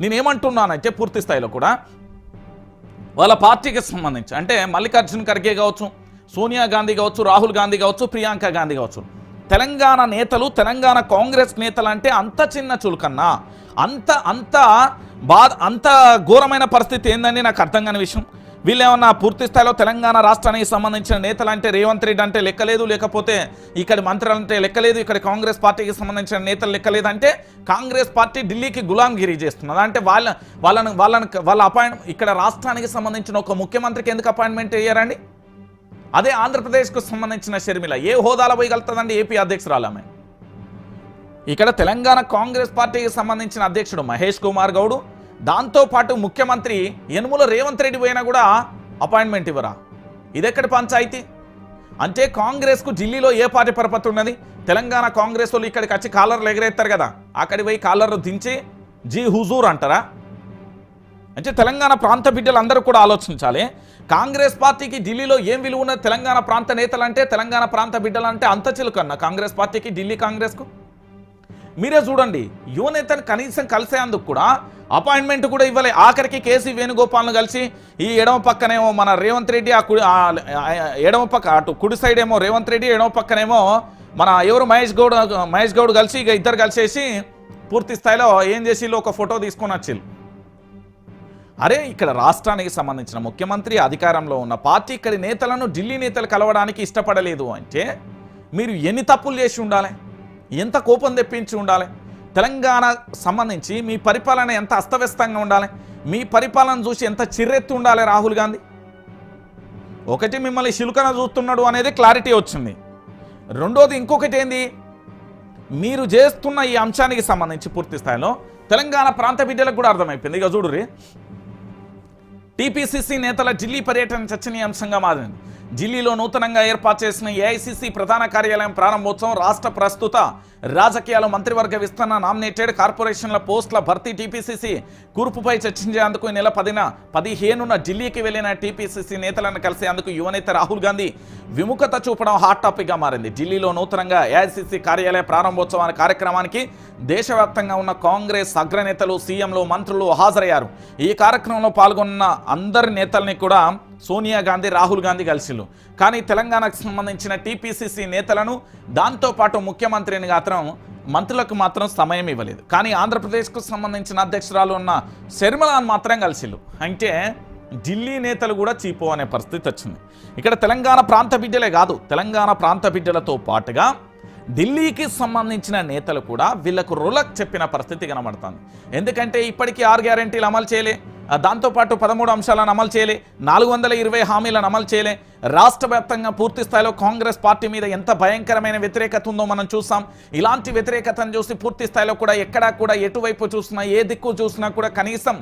నేనేమంటున్నానంటే పూర్తి స్థాయిలో కూడా వాళ్ళ పార్టీకి సంబంధించి అంటే మల్లికార్జున ఖర్గే కావచ్చు సోనియా గాంధీ కావచ్చు రాహుల్ గాంధీ కావచ్చు ప్రియాంక గాంధీ కావచ్చు తెలంగాణ నేతలు తెలంగాణ కాంగ్రెస్ నేతలు అంటే అంత చిన్న చులకన్నా అంత అంత బా అంత ఘోరమైన పరిస్థితి ఏందని నాకు అర్థం కాని విషయం. వీళ్ళేమన్నా పూర్తి స్థాయిలో తెలంగాణ రాష్ట్రానికి సంబంధించిన నేతలు అంటే రేవంత్ రెడ్డి అంటే లెక్కలేదు లేకపోతే ఇక్కడ మంత్రులు అంటే లెక్కలేదు ఇక్కడ కాంగ్రెస్ పార్టీకి సంబంధించిన నేతలు లెక్కలేదు అంటే కాంగ్రెస్ పార్టీ ఢిల్లీకి గులాంగిరి చేస్తున్నది. అంటే వాళ్ళ వాళ్ళను వాళ్ళను వాళ్ళ అపాయింట్ ఇక్కడ రాష్ట్రానికి సంబంధించిన ఒక ముఖ్యమంత్రికి ఎందుకు అపాయింట్మెంట్ అయ్యారండి అదే ఆంధ్రప్రదేశ్కు సంబంధించిన షర్మిల. ఏ హోదాలో పోయగలుగుతుందండి ఏపీ అధ్యక్షురాలు ఆమె? ఇక్కడ తెలంగాణ కాంగ్రెస్ పార్టీకి సంబంధించిన అధ్యక్షుడు మహేష్ కుమార్ గౌడ్ దాంతోపాటు ముఖ్యమంత్రి యనుమల రేవంత్ రెడ్డి పోయినా కూడా అపాయింట్మెంట్ ఇవ్వరా? ఇదెక్కడి పంచాయతీ? అంటే కాంగ్రెస్కు ఢిల్లీలో ఏ పార్టీ పరపతి ఉన్నది? తెలంగాణ కాంగ్రెస్ వాళ్ళు ఇక్కడికి వచ్చి కాలర్లు ఎగరేస్తారు కదా అక్కడికి పోయి కాలర్లు దించి జీ హుజూర్ అంటారా? అంటే తెలంగాణ ప్రాంత బిడ్డలు అందరూ కూడా ఆలోచించాలి. కాంగ్రెస్ పార్టీకి ఢిల్లీలో ఏం విలువ ఉన్నది? తెలంగాణ ప్రాంత నేతలు అంటే తెలంగాణ ప్రాంత బిడ్డలు అంటే అంత చిలుకన్న కాంగ్రెస్ పార్టీకి ఢిల్లీ కాంగ్రెస్కు? మీరే చూడండి యువనేతను కనీసం కలిసేందుకు కూడా అపాయింట్మెంట్ కూడా ఇవ్వలే. ఆఖరికి కేసీ వేణుగోపాల్ను కలిసి ఈ ఎడమ పక్కనేమో మన రేవంత్ రెడ్డి ఆ కుడి ఎడమ పక్క అటు కుడి సైడ్ ఏమో రేవంత్ రెడ్డి ఎడమ పక్కనేమో మన ఎవరు మహేష్ గౌడ్ మహేష్ గౌడ్ కలిసి ఇక ఇద్దరు కలిసేసి పూర్తి స్థాయిలో ఏం చేసి ఒక ఫోటో తీసుకొని వచ్చిళ్ళు. అరే ఇక్కడ రాష్ట్రానికి సంబంధించిన ముఖ్యమంత్రి అధికారంలో ఉన్న పార్టీ ఇక్కడి నేతలను ఢిల్లీ నేతలు కలవడానికి ఇష్టపడలేదు అంటే మీరు ఎన్ని తప్పులు చేసి ఉండాలి? ఎంత కోపం తెప్పించి ఉండాలి? తెలంగాణ సంబంధించి మీ పరిపాలన ఎంత అస్తవ్యస్తంగా ఉండాలి? మీ పరిపాలన చూసి ఎంత చిర్రెత్తి ఉండాలి రాహుల్ గాంధీ? ఒకటి మిమ్మల్ని శిలుకన చూస్తున్నాడు అనేది క్లారిటీ వచ్చింది. రెండోది ఇంకొకటి ఏంది? మీరు చేస్తున్న ఈ అంశానికి సంబంధించి పూర్తి స్థాయిలో తెలంగాణ ప్రాంత బిడ్డలకు కూడా అర్థమైపోయింది. ఇక చూడుర్రి. టీపీసీసీ నేతల ఢిల్లీ పర్యటన చర్చనీయాంశంగా మారింది. ఢిల్లీలో నూతనంగా ఏర్పాటు చేసిన ఏఐసీసీ ప్రధాన కార్యాలయం ప్రారంభోత్సవం రాష్ట్ర ప్రస్తుత రాజకీయాల మంత్రివర్గ విస్తరణ నామినేటెడ్ కార్పొరేషన్ల పోస్టుల భర్తీ టీపీసీసీ కూర్పుపై చర్చించేందుకు ఈ నెల పదిన పదిహేనున ఢిల్లీకి వెళ్ళిన టీపీసీసీ నేతలను కలిసేందుకు యువనేత రాహుల్ గాంధీ విముఖత చూపడం హాట్ టాపిక్గా మారింది. ఢిల్లీలో నూతనంగా ఏఐసీసీ కార్యాలయ ప్రారంభోత్సవాల కార్యక్రమానికి దేశవ్యాప్తంగా ఉన్న కాంగ్రెస్ అగ్రనేతలు సీఎంలు మంత్రులు హాజరయ్యారు. ఈ కార్యక్రమంలో పాల్గొన్న అందరి నేతల్ని కూడా సోనియా గాంధీ రాహుల్ గాంధీ కలిసిళ్ళు. కానీ తెలంగాణకు సంబంధించిన టీపీసీసీ నేతలను దాంతోపాటు ముఖ్యమంత్రిని మాత్రం మంత్రులకు మాత్రం సమయం ఇవ్వలేదు. కానీ ఆంధ్రప్రదేశ్కు సంబంధించిన అధ్యక్షురాలు ఉన్న శర్మలాన్ మాత్రం కలిసిళ్ళు. అంటే ఢిల్లీ నేతలు కూడా చీపో అనే పరిస్థితి వచ్చింది. ఇక్కడ తెలంగాణ ప్రాంత బిడ్డలే కాదు తెలంగాణ ప్రాంత బిడ్డలతో పాటుగా ఢిల్లీకి సంబంధించిన నేతలు కూడా వీళ్ళకు రులక్ చెప్పిన పరిస్థితి కనబడుతుంది. ఎందుకంటే ఇప్పటికీ ఆరు గ్యారంటీలు అమలు చేయలే. దాంతోపాటు పదమూడు అంశాలను అమలు చేయలే. నాలుగు వందల ఇరవై హామీలను అమలు చేయలే. రాష్ట్ర వ్యాప్తంగా పూర్తి స్థాయిలో కాంగ్రెస్ పార్టీ మీద ఎంత భయంకరమైన వ్యతిరేకత ఉందో మనం చూసాం. ఇలాంటి వ్యతిరేకతను చూసి పూర్తి స్థాయిలో కూడా ఎక్కడా కూడా ఎటువైపు చూసినా ఏ దిక్కు చూసినా కూడా కనీసం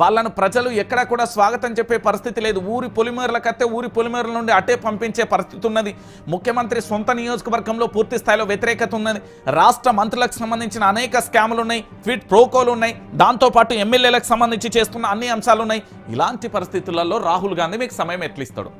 వాళ్ళను ప్రజలు ఎక్కడా కూడా స్వాగతం చెప్పే పరిస్థితి లేదు. ఊరి పొలిమేరలకైతే ఊరి పొలిమేరల నుండి అటే పంపించే పరిస్థితి ఉన్నది. ముఖ్యమంత్రి సొంత నియోజకవర్గంలో పూర్తి స్థాయిలో వ్యతిరేకత ఉన్నది. రాష్ట్ర మంత్రులకు సంబంధించిన అనేక స్కాములు ఉన్నాయి. ట్వీట్ ప్రోకోలు ఉన్నాయి. దాంతోపాటు ఎమ్మెల్యేలకు సంబంధించి చేస్తున్న అన్ని అంశాలు ఉన్నాయి. ఇలాంటి పరిస్థితులలో రాహుల్ గాంధీ మీకు సమయం ఎట్లిస్తాడు?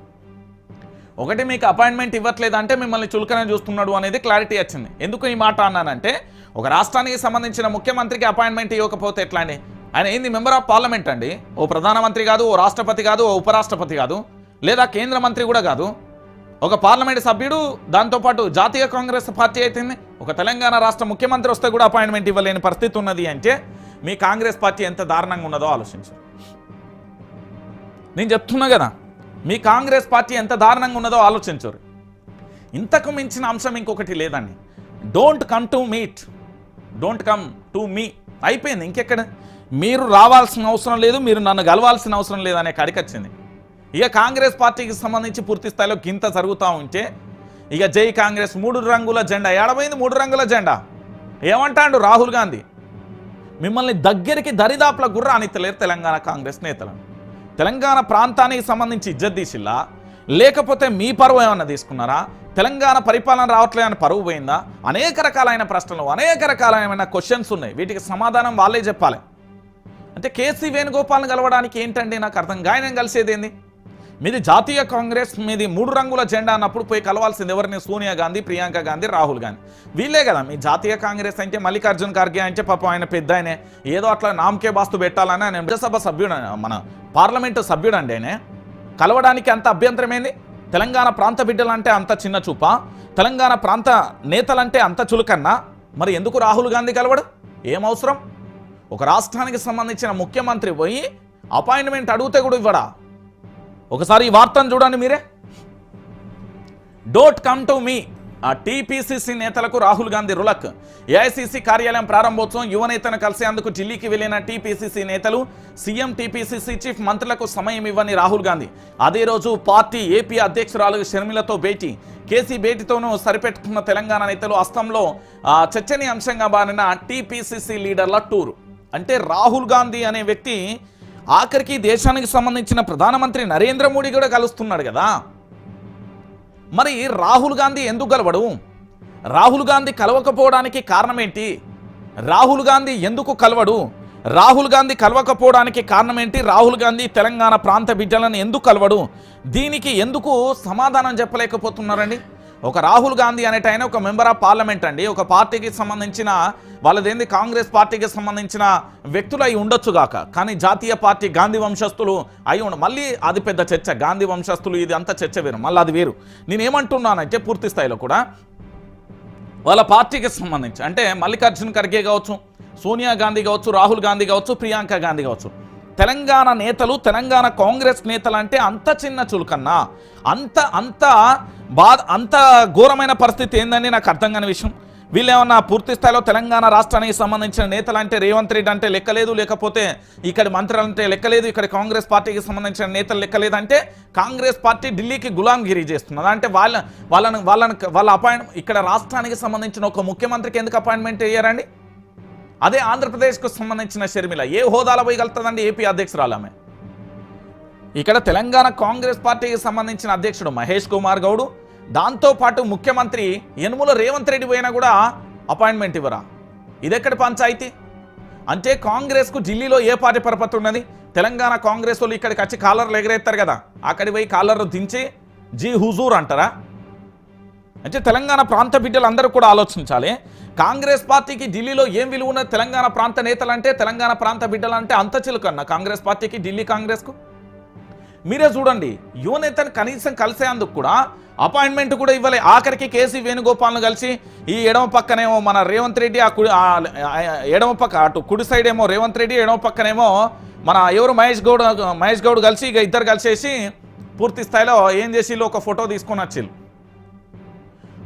ఒకటి మీకు అపాయింట్మెంట్ ఇవ్వట్లేదు అంటే మిమ్మల్ని చులకనే చూస్తున్నాడు అనేది క్లారిటీ వచ్చింది. ఎందుకు ఈ మాట అన్నానంటే ఒక రాష్ట్రానికి సంబంధించిన ముఖ్యమంత్రికి అపాయింట్మెంట్ ఇవ్వకపోతే ఎట్లా అండి? ఆయన ఏంది మెంబర్ ఆఫ్ పార్లమెంట్ అండి? ఓ ప్రధానమంత్రి కాదు ఓ రాష్ట్రపతి కాదు ఓ ఉపరాష్ట్రపతి కాదు లేదా కేంద్ర మంత్రి కూడా కాదు. ఒక పార్లమెంట్ సభ్యుడు దాంతోపాటు జాతీయ కాంగ్రెస్ పార్టీ అయితే ఒక తెలంగాణ రాష్ట్ర ముఖ్యమంత్రి వస్తే కూడా అపాయింట్మెంట్ ఇవ్వలేని పరిస్థితి ఉన్నది అంటే మీ కాంగ్రెస్ పార్టీ ఎంత దారుణంగా ఉన్నదో ఆలోచించు నేను చెప్తున్నా కదా మీ కాంగ్రెస్ పార్టీ ఎంత దారుణంగా ఉన్నదో ఆలోచించరు. ఇంతకు మించిన అంశం ఇంకొకటి లేదండి. Don't come to meet don't come to me అయిపోయింది ఇంకెక్కడ? మీరు రావాల్సిన అవసరం లేదు మీరు నన్ను కలవాల్సిన అవసరం లేదనే కడికొచ్చింది. ఇక కాంగ్రెస్ పార్టీకి సంబంధించి పూర్తి స్థాయిలో గింత జరుగుతూ ఉంటే ఇక జై కాంగ్రెస్ మూడు రంగుల జెండా. ఏడమైంది మూడు రంగుల జెండా? ఏమంటాడు రాహుల్ గాంధీ? మిమ్మల్ని దగ్గరికి దరిదాపుల గుర్ర తెలంగాణ కాంగ్రెస్ నేతలను. తెలంగాణ ప్రాంతానికి సంబంధించి ఇజ్జత్ తీసిల్లా? లేకపోతే మీ పరువు ఏమన్నా తీసుకున్నారా? తెలంగాణ పరిపాలన రావట్లే అని పరువు పోయిందా? అనేక రకాలైన ప్రశ్నలు అనేక రకాలైన క్వశ్చన్స్ ఉన్నాయి. వీటికి సమాధానం వాళ్ళే చెప్పాలి. అంటే కేసీ వేణుగోపాల్ని కలవడానికి ఏంటండి నాకు అర్థం గాయనం కలిసేది ఏంది? మీది జాతీయ కాంగ్రెస్ మీది మూడు రంగుల జెండా అన్నప్పుడు పోయి కలవాల్సింది ఎవరిని? సోనియా గాంధీ ప్రియాంక గాంధీ రాహుల్ గాంధీ. వీళ్ళే కదా మీ జాతీయ కాంగ్రెస్ అంటే మల్లికార్జున్ ఖర్గే అంటే పాపం ఆయన పెద్ద ఆయనే. ఏదో అట్లా నామకే బాస్తు పెట్టాలని ఆయన రాజ్యసభ సభ్యుడు మన పార్లమెంటు సభ్యుడు అండి ఆయన. కలవడానికి అంత అభ్యంతరం ఏంది? తెలంగాణ ప్రాంత బిడ్డలంటే అంత చిన్న చూప? తెలంగాణ ప్రాంత నేతలంటే అంత చులకన్నా? మరి ఎందుకు రాహుల్ గాంధీ కలవడు? ఏం అవసరం? ఒక రాష్ట్రానికి సంబంధించిన ముఖ్యమంత్రి పోయి అపాయింట్మెంట్ అడిగితే కూడా ఇవ్వడా? ఒకసారి ఈ వార్తను చూడండి మీరే. డోట్ కమ్ టు మీ ఆ టీపీసీసీ నేతలకు రాహుల్ గాంధీ రులక్. ఏఐసీసీ కార్యాలయం ప్రారంభోత్సవం యువనేతను కలిసేందుకు ఢిల్లీకి వెళ్ళిన టీపీసీసీ నేతలు సీఎం టీపీసీసీ చీఫ్ మంత్రులకు సమయం ఇవ్వని రాహుల్ గాంధీ. అదే రోజు పార్టీ ఏపీ అధ్యక్షురాలు షర్మిలతో భేటీ. కేసీ భేటీతోనూ సరిపెట్టుకున్న తెలంగాణ నేతలు అస్తంలో చర్చనీయాంశంగా మారిన టీపీసీసీ లీడర్ల టూర్. అంటే రాహుల్ గాంధీ అనే వ్యక్తి ఆఖరికి దేశానికి సంబంధించిన ప్రధానమంత్రి నరేంద్ర మోడీ కూడా కలుస్తున్నాడు కదా. మరి రాహుల్ గాంధీ ఎందుకు కలవడు? రాహుల్ గాంధీ కలవకపోవడానికి కారణం ఏంటి రాహుల్ గాంధీ ఎందుకు కలవడు? రాహుల్ గాంధీ కలవకపోవడానికి కారణం ఏంటి రాహుల్ గాంధీ తెలంగాణ ప్రాంత బిడ్డలను ఎందుకు కలవడు? దీనికి ఎందుకు సమాధానం చెప్పలేకపోతున్నారండి? ఒక రాహుల్ గాంధీ అనేట ఆయన ఒక మెంబర్ ఆఫ్ పార్లమెంట్ అండి. ఒక పార్టీకి సంబంధించిన వాళ్ళదేంది కాంగ్రెస్ పార్టీకి సంబంధించిన వ్యక్తులు అయి ఉండొచ్చు గాక. కానీ జాతీయ పార్టీ గాంధీ వంశస్థులు అయి ఉండ మళ్ళీ అది పెద్ద చర్చ. గాంధీ వంశస్థులు ఇది అంత చర్చ వేరు. మళ్ళీ అది వేరు. నేనేమంటున్నానంటే పూర్తి స్థాయిలో కూడా వాళ్ళ పార్టీకి సంబంధించి అంటే మల్లికార్జున్ ఖర్గే కావచ్చు సోనియా గాంధీ కావచ్చు రాహుల్ గాంధీ కావచ్చు ప్రియాంక గాంధీ కావచ్చు తెలంగాణ నేతలు తెలంగాణ కాంగ్రెస్ నేతలు అంటే అంత చిన్న చులకన్నా. అంత అంత బాధ అంత ఘోరమైన పరిస్థితి ఏందని నాకు అర్థం కాని విషయం. వీళ్ళేమన్నా పూర్తి స్థాయిలో తెలంగాణ రాష్ట్రానికి సంబంధించిన నేతలు అంటే రేవంత్ రెడ్డి అంటే లెక్కలేదు లేకపోతే ఇక్కడ మంత్రులు అంటే లెక్కలేదు ఇక్కడ కాంగ్రెస్ పార్టీకి సంబంధించిన నేతలు లెక్కలేదు అంటే కాంగ్రెస్ పార్టీ ఢిల్లీకి గులాంగిరి చేస్తున్నది. అంటే వాళ్ళ వాళ్ళని వాళ్ళని వాళ్ళ అపాయింట్ ఇక్కడ రాష్ట్రానికి సంబంధించిన ఒక ముఖ్యమంత్రికి ఎందుకు అపాయింట్మెంట్ అయ్యారండి అదే ఆంధ్రప్రదేశ్కు సంబంధించిన షర్మిల. ఏ హోదాలో పోయగలుగుతుందండి ఏపీ అధ్యక్షురాలు ఆమె? ఇక్కడ తెలంగాణ కాంగ్రెస్ పార్టీకి సంబంధించిన అధ్యక్షుడు మహేష్ కుమార్ గౌడు దాంతోపాటు ముఖ్యమంత్రి యనుమల రేవంత్ రెడ్డి పోయినా కూడా అపాయింట్మెంట్ ఇవ్వరా? ఇదెక్కడి పంచాయతీ? అంటే కాంగ్రెస్కు ఢిల్లీలో ఏ పార్టీ పరపతి ఉన్నది? తెలంగాణ కాంగ్రెస్ వాళ్ళు ఇక్కడికి వచ్చి కాలర్లు ఎగరేస్తారు కదా. అక్కడి పోయి కాలర్లు దించి జీ హుజూర్ అంటారా? అంటే తెలంగాణ ప్రాంత బిడ్డలు అందరూ కూడా ఆలోచించాలి. కాంగ్రెస్ పార్టీకి ఢిల్లీలో ఏం విలువ ఉన్నది తెలంగాణ ప్రాంత నేతలు అంటే తెలంగాణ ప్రాంత బిడ్డలు అంటే అంత చిలుకన్న కాంగ్రెస్ పార్టీకి ఢిల్లీ కాంగ్రెస్కు? మీరే చూడండి యువ నేతను కనీసం కలిసేందుకు కూడా అపాయింట్మెంట్ కూడా ఇవ్వలే. ఆఖరికి కేసీ వేణుగోపాల్ను కలిసి ఈ ఎడమ పక్కనేమో మన రేవంత్ రెడ్డి ఆ కుడి ఆ ఎడమ పక్క అటు కుడి సైడ్ ఏమో రేవంత్ రెడ్డి ఎడమ పక్కనేమో మన ఎవరు మహేష్ గౌడ్ మహేష్ గౌడ్ కలిసి ఇక ఇద్దరు కలిసేసి పూర్తి స్థాయిలో ఏం చేసి ఒక ఫోటో తీసుకొని వచ్చిళ్ళు.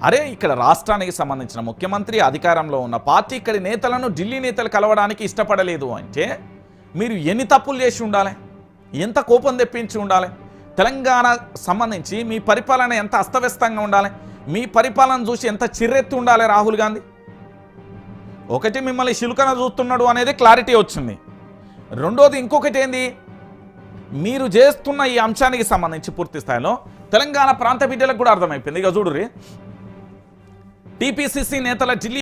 అరే ఇక్కడ రాష్ట్రానికి సంబంధించిన ముఖ్యమంత్రి అధికారంలో ఉన్న పార్టీ ఇక్కడి నేతలను ఢిల్లీ నేతలు కలవడానికి ఇష్టపడలేదు అంటే మీరు ఎన్ని తప్పులు చేసి ఉండాలి? ఎంత కోపం తెప్పించి ఉండాలి? తెలంగాణ సంబంధించి మీ పరిపాలన ఎంత అస్తవ్యస్తంగా ఉండాలి? మీ పరిపాలన చూసి ఎంత చిర్రెత్తి ఉండాలి రాహుల్ గాంధీ? ఒకటి మిమ్మల్ని శిలుకన చూస్తున్నాడు అనేది క్లారిటీ వచ్చింది. రెండోది ఇంకొకటి ఏంది? మీరు చేస్తున్న ఈ అంశానికి సంబంధించి పూర్తి స్థాయిలో తెలంగాణ ప్రాంత బిడ్డలకు కూడా అర్థమైపోయింది. ఇక చూడుర్రి టీపీసీసీ నేతల ఢిల్లీ